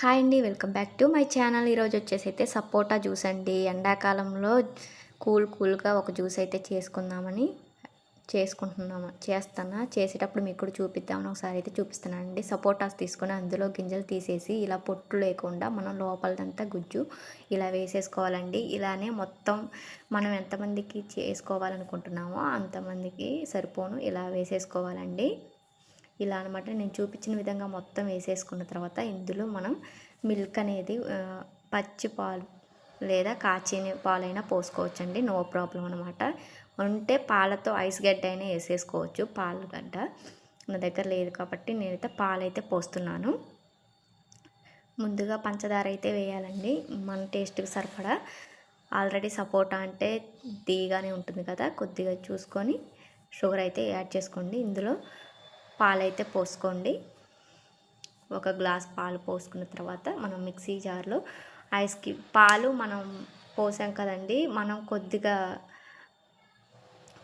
Hi అండి welcome back to my channel. ఈరోజు వచ్చేసి అయితే సపోటా జ్యూస్ అండి. ఎండాకాలంలో కూల్ కూల్గా ఒక జ్యూస్ అయితే చేసుకుందామని చేసుకుంటున్నాము చేస్తాను? చేసేటప్పుడు మీకు కూడా చూపిద్దామని ఒకసారి అయితే చూపిస్తున్నానండి సపోటాస్ తీసుకొని అందులో గింజలు తీసేసి ఇలా పొట్టు లేకుండా మనం లోపలదంతా గుజ్జు ఇలా వేసేసుకోవాలండి. ఇలానే మొత్తం మనం ఎంతమందికి చేసుకోవాలనుకుంటున్నామో అంతమందికి సరిపోను ఇలా వేసేసుకోవాలండి. ఇలా అనమాట నేను చూపించిన విధంగా మొత్తం వేసేసుకున్న తర్వాత ఇందులో మనం మిల్క్ అనేది పచ్చి పాలు లేదా కాచిన పాలైనా పోసుకోవచ్చండి. నో ప్రాబ్లం అనమాట ఉంటే పాలతో ఐస్ గడ్డ అయినా వేసేసుకోవచ్చు. పాలు గడ్డ నా దగ్గర లేదు కాబట్టి నేనైతే పాలైతే పోస్తున్నాను. ముందుగా పంచదార అయితే వేయాలండి. మన టేస్ట్కి సరిపడా ఆల్రెడీ సపోటా అంటే దిగానే ఉంటుంది కదా కొద్దిగా చూసుకొని షుగర్ అయితే యాడ్ చేసుకోండి. ఇందులో పాలైతే పోసుకోండి. ఒక గ్లాస్ పాలు పోసుకున్న తర్వాత మనం మిక్సీ జార్లో ఐస్కి పాలు మనం పోసాం కదండి మనం కొద్దిగా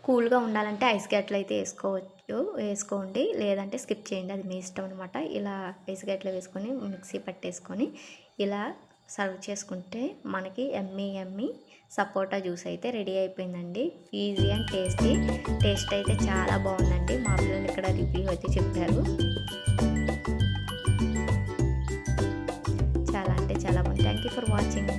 కూల్గా ఉండాలంటే ఐస్ గట్లు అయితే వేసుకోవచ్చు వేసుకోండి. లేదంటే స్కిప్ చేయండి అది మీ ఇష్టం అనమాట ఇలా ఐస్ గట్లు వేసుకొని మిక్సీ పట్టేసుకొని ఇలా సర్వ్ చేసుకుంటే మనకి ఎమ్మీ ఎమ్మీ సపోటా జ్యూస్ అయితే రెడీ అయిపోయిందండి. ఈజీ అండ్ టేస్టీ టేస్ట్ అయితే చాలా బాగుందండి. అక్కడ రివ్యూ అయితే చెప్పారు. చాలా అంటే చాలా బాగుంది. Thank you for watching